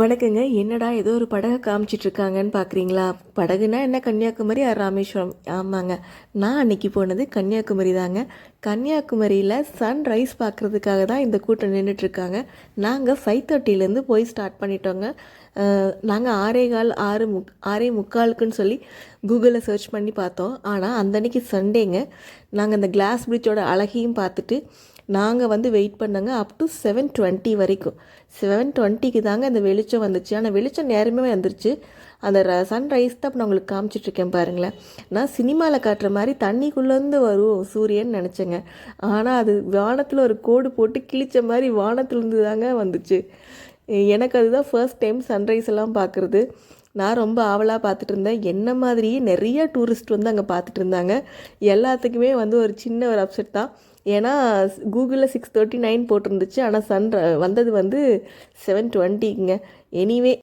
வணக்கங்க. என்னடா ஏதோ ஒரு படகை காமிச்சிட்டு இருக்காங்கன்னு பார்க்குறீங்களா படகுனா என்ன? கன்னியாகுமரி ஆர் ராமேஸ்வரம்? ஆமாங்க. நான் அன்னைக்கு போனது கன்னியாகுமரி தாங்க. கன்னியாகுமரியில் சன்ரைஸ் பார்க்குறதுக்காக தான் இந்த கூட்டம் நின்றுட்டுருக்காங்க நாங்கள் ஃபைவ் தேர்ட்டிலேருந்து போய் ஸ்டார்ட் பண்ணிட்டோங்க. நாங்கள் ஆறே கால் ஆறு முக் ஆறே முக்காலுக்குன்னு சொல்லி கூகுளில் சர்ச் பண்ணி பார்த்தோம். ஆனால் அந்தன்னைக்கு சண்டேங்க நாங்கள் அந்த கிளாஸ் பிரிட்ஜோட அழகையும் பார்த்துட்டு நாங்கள் வந்து வெயிட் பண்ணாங்க அப் டு செவன் டுவெண்ட்டி வரைக்கும். செவன் டுவெண்ட்டிக்கு தாங்க அந்த வெளிச்சம் வந்துச்சு. ஆனால் வெளிச்சம் நேரமே வந்துருச்சு. அந்த சன்ரைஸ் தான் இப்போ நான் உங்களுக்கு காமிச்சிட்ருக்கேன் பாருங்களேன். நான் சினிமாவில் காட்டுற மாதிரி தண்ணிக்குள்ளேருந்து வரும் சூரியன் நினச்சேங்க. ஆனால் அது வானத்தில் ஒரு கோடு போட்டு கிழிச்ச மாதிரி வானத்துலேருந்து தாங்க வந்துச்சு. எனக்கு அதுதான் ஃபர்ஸ்ட் டைம் சன்ரைஸ் எல்லாம் பார்க்குறது நான் ரொம்ப ஆவலாக பார்த்துட்டு இருந்தேன் என்ன மாதிரியே நிறைய டூரிஸ்ட் வந்து அங்கே பார்த்துட்டு இருந்தாங்க எல்லாத்துக்குமே வந்து ஒரு சின்ன ஒரு அப்செட் தான். ஏன்னா கூகுளில் சிக்ஸ் தேர்ட்டி நைன் போட்டிருந்துச்சு. ஆனால் சன் வந்தது வந்து செவன் டுவெண்ட்டிங்க எனிவே